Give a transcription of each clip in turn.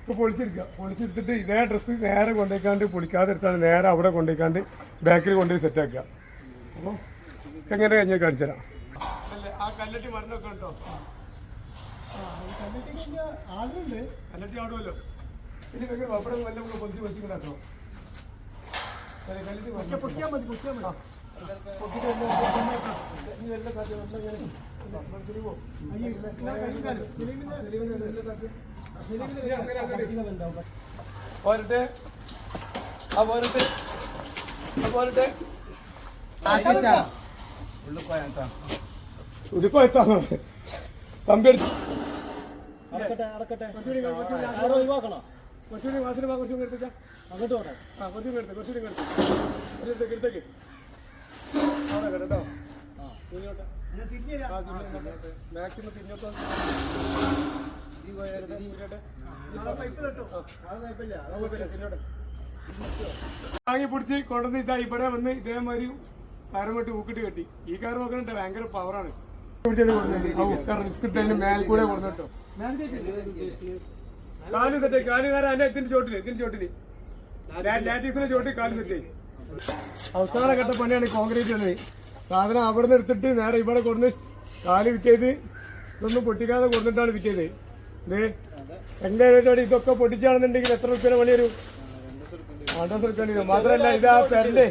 ഇപ്പൊ പൊളിച്ചെടുക്കുക പൊളിച്ചെടുത്തിട്ട് ഇതേ ഡ്രസ്സ് നേരെ കൊണ്ടുപോയിക്കാണ്ട് പൊളിക്കാതെ എടുത്താണ് നേരെ അവിടെ കൊണ്ടുപോയിക്കാണ്ട് ബാക്കിൽ കൊണ്ടുപോയി സെറ്റാക്കുക അപ്പോൾ എങ്ങനെ കഴിഞ്ഞാൽ കാണിച്ചു തരാം. ആ കല്ലട്ടി മണ്ണൊക്കെ ഉണ്ടോ? ആളുണ്ട് കല്ലട്ടി ആടുമല്ലോ ഇനി നിങ്ങൾ അവിടെ വല്ല പൊളിച്ച് വെച്ചിട്ടുണ്ടാക്കോ മതി മതി. തിരിവോ പോരട്ടെ. ആ പോരട്ടെ. ആ പോരട്ടെ. എത്താന്നോ കമ്പെടുത്ത് അടക്കട്ടെ അടക്കട്ടെ. ഒഴിവാക്കണോ? കുറച്ചുകൂടി വാസന വാ കുറച്ചും എടുത്തേച്ചാ അങ്ങോട്ട് പോട്ടെ. ആ കുറച്ചും എടുത്ത് കുറച്ചും എടുത്ത്. എടുത്തേക്ക് എടുത്തേക്ക് അവിടെ കേട്ടോ. ആ മാക്സിമം തിരിഞ്ഞോട്ടോ. വാങ്ങി പിടിച്ച് കൊണ്ടുവന്ന് ഇതാ ഇവിടെ വന്ന് ഇതേമാതിരി കാരം വെട്ടി ഊക്കിട്ട് കെട്ടി. ഈ കാർ നോക്കണിട്ട് ഭയങ്കര പവറാണ് റിസ്ക് ഇട്ടതിന് മേൽക്കൂടെ കൂടെ കൊടുത്തിട്ടോ കാൽ സെറ്റ് കാൽ നേരം ഇതിന്റെ ചോട്ടിൽ ഇതിന്റെ ചോട്ടിൽ. ലാറ്റീസിന്റെ ചോട്ടിൽ കാൽ സെറ്റ് അവസാന ഘട്ട പണിയാണ് കോൺക്രീറ്റ് ഉള്ളത് സാധനം അവിടെ നിന്ന് എടുത്തിട്ട് നേരെ ഇവിടെ കൊടുന്ന് കാൽ വിറ്റത് ഇതൊന്നും പൊട്ടിക്കാതെ കൊടുത്തിട്ടാണ് വിറ്റത് ഇത് എന്റെ വീട്ടോട് ഇതൊക്കെ പൊട്ടിച്ചാണെന്നുണ്ടെങ്കിൽ എത്ര റുപ്യ പണി വരും രണ്ടു റുപ്യ മാത്രല്ല ഇത് ആ പെരന്റെ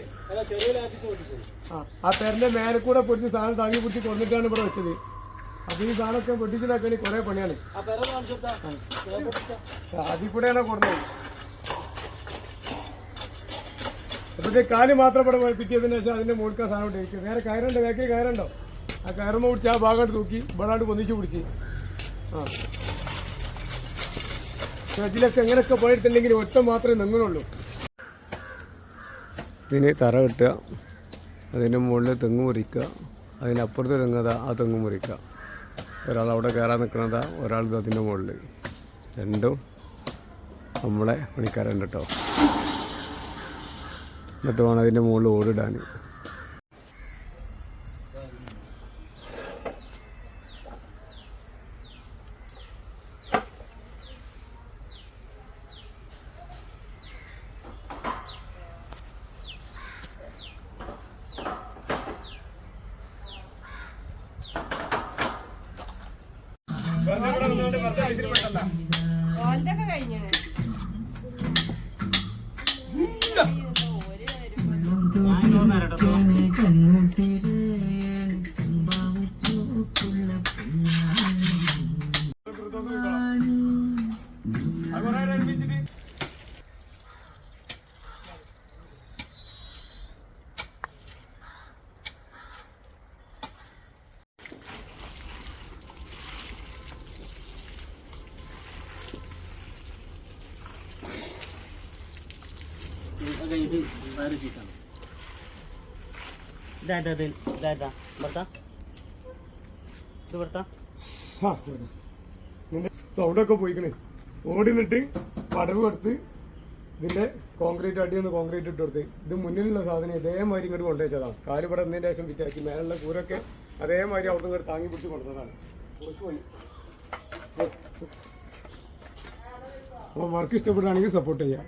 ആ പെരന്റെ മേലെ കൂടെ പൊടിച്ച് സാധനം താങ്ങി പൊട്ടി കൊടുത്തിട്ടാണ് ഇവിടെ വെച്ചത്. അപ്പൊ ഈ സാധനമൊക്കെ പൊട്ടിച്ചിലാക്കണി കുറെ പണിയാണ്. അതിൽ കൂടെയാണ് കൊടുത്തത്. അപ്പൊ കാൽ മാത്രം ഇവിടെ പിറ്റിയതിന് ശേഷം അതിന്റെ മുഴുക്കാൻ സാധനം ഇരിക്കും. വേറെ കയറുണ്ടോ? വേക്കി കയറുണ്ടോ? ആ കയറുമ്പോൾ പിടിച്ച് ആ ഭാഗമായിട്ട് തൂക്കി ഇവിടെ പൊന്നിച്ച് പിടിച്ച്. ആ. ഇതിലൊക്കെ എങ്ങനെയൊക്കെ പോയിട്ടുണ്ടെങ്കിൽ ഒറ്റ മാത്രമേ നിങ്ങളുള്ളൂ ഇതിന് തറ കെട്ടുക അതിന്റെ മുകളിൽ തെങ്ങ് മുറിക്കുക അതിനപ്പുറത്ത് തെങ്ങത ആ തെങ്ങ് മുറിക്കുക. ഒരാൾ അവിടെ കയറാൻ നിൽക്കണതാ ഒരാൾ ഇതിന്റെ മുകളിൽ രണ്ടും നമ്മളെ പണിക്കാരുണ്ട് കേട്ടോ എന്നിട്ട് വേണം അതിന്റെ മുകളിൽ ഓടിടാൻ. ഓലതൊക്കെ കഴിഞ്ഞാണ് കഴിഞ്ഞിട്ട് വേറെ ചീറ്റാണ് ഇതായിട്ടാ ഇത് ഇതായിട്ടാ ഭർത്താ ഇത് ഭർത്താ സൗണ്ടൊക്കെ പോയിക്കണേ. ഓടിന്നിട്ട് പടവ് കൊടുത്ത് ഇതിന്റെ കോൺക്രീറ്റ് അടിയൊന്ന് കോൺക്രീറ്റ് ഇട്ട് കൊടുത്ത്. ഇത് മുന്നിലുള്ള സാധനം ഇതേമാതിരി ഇങ്ങോട്ട് കൊണ്ടുവച്ചതാണ് കാൽ ഇവിടെ എന്നതിന് ശേഷം വിറ്റാക്കി മേലുള്ള കൂരൊക്കെ അതേമാതിരി അവിടെ ഇങ്ങോട്ട് താങ്ങി പിടിച്ച് കൊടുത്തതാണ് അപ്പോൾ വർക്ക് ഇഷ്ടപ്പെടുകയാണെങ്കിൽ സപ്പോർട്ട് ചെയ്യാം.